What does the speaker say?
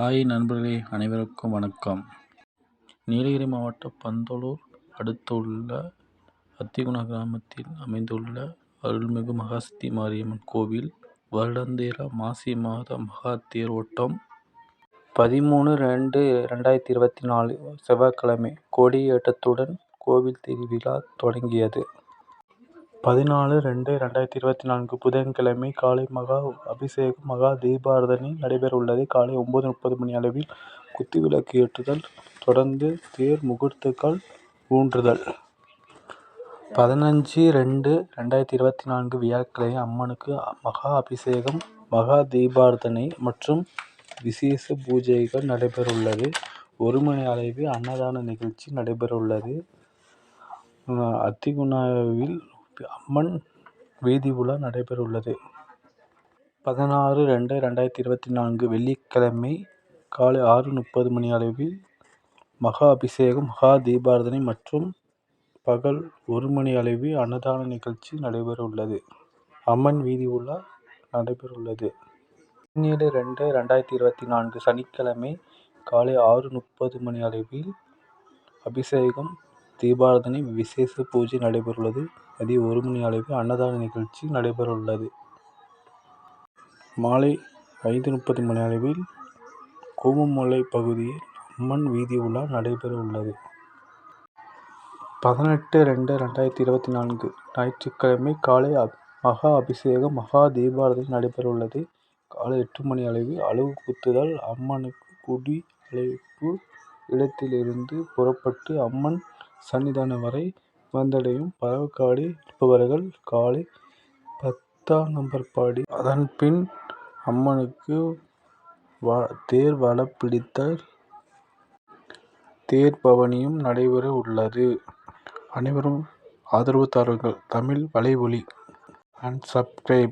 Hi நண்பர்களே அனைவருக்கும் வணக்கம். நீலகிரி மாவட்டம் பந்தலூர் அடுத்துள்ள அத்திகுளம் கிராமத்தில் அமைந்துள்ள அருள்மிகு மகாசக்தி மாரியம்மன் கோவில் வருடாந்திர மாசி மாத மகா தேரோட்டம். பதிமூணு ரெண்டு ரெண்டாயிரத்தி இருபத்தி நாலு செவ்வாய்க்கிழமை கொடியேற்றத்துடன் கோவில் திருவிழா தொடங்கியது. பதினாலு ரெண்டு ரெண்டாயிரத்தி இருபத்தி நான்கு புதன்கிழமை காலை மகா அபிஷேகம் மகா தீபாராதனை நடைபெறவுள்ளது காலை ஒம்பது முப்பது மணி அளவில் குத்துவிளக்கு ஏற்றுதல் தொடர்ந்து தேர் முகூர்த்தங்கள் ஊன்றுதல். பதினஞ்சு ரெண்டு ரெண்டாயிரத்தி இருபத்தி நான்கு வியாழக்கிழமை அம்மனுக்கு மகா அபிஷேகம் மகா தீபாராதனை மற்றும் விசேஷ பூஜைகள் நடைபெறவுள்ளது ஒரு மணி அளவில் அன்னதான நிகழ்ச்சி நடைபெறவுள்ளது அத்திகுனாவில் அம்மன் வீதி உலா நடைபெறவுள்ளது. பதினாறு ரெண்டு ரெண்டாயிரத்தி இருபத்தி நான்கு வெள்ளிக்கிழமை காலை ஆறு முப்பது மணி அளவில் மகா அபிஷேகம் மகா தீபாராதனை மற்றும் பகல் ஒரு மணி அளவில் அன்னதான நிகழ்ச்சி நடைபெறவுள்ளது. அம்மன் வீதி உலா நடைபெறவுள்ளது. பதினேழு ரெண்டு ரெண்டாயிரத்தி இருபத்தி நான்கு சனிக்கிழமை காலை ஆறு முப்பது மணி அளவில் அபிஷேகம் தீபாராதனை விசேஷ பூஜை நடைபெறவுள்ளது மதியம் ஒரு மணி அளவில் அன்னதான நிகழ்ச்சி நடைபெறவுள்ளது. மாலை ஐந்து முப்பது மணி அளவில் கூவமலை பகுதியில் அம்மன் வீதி உலா நடைபெறவுள்ளது. பதினெட்டு ரெண்டு ரெண்டாயிரத்தி இருபத்தி நான்கு ஞாயிற்றுக்கிழமை காலை மகா அபிஷேகம் மகா தீபாராதனை நடைபெறவுள்ளது. காலை எட்டு மணி அளவில் அலகு குத்துதல் அம்மனுக்கு குடி அழைப்பு இடத்திலிருந்து புறப்பட்டு அம்மன் சன்னிதானம் வரை வந்தடையும் பரவக்காடி இருப்பவர்கள் காலை பத்தாம் நம்பர் பாடி. அதன் பின் அம்மனுக்கு தேர் வளப்பிடித்த பிடித்தல் தேர் பவனியும் நடைபெற உள்ளது. அனைவரும் ஆதரவு தாருங்கள். Tamil வலைவொலி and subscribe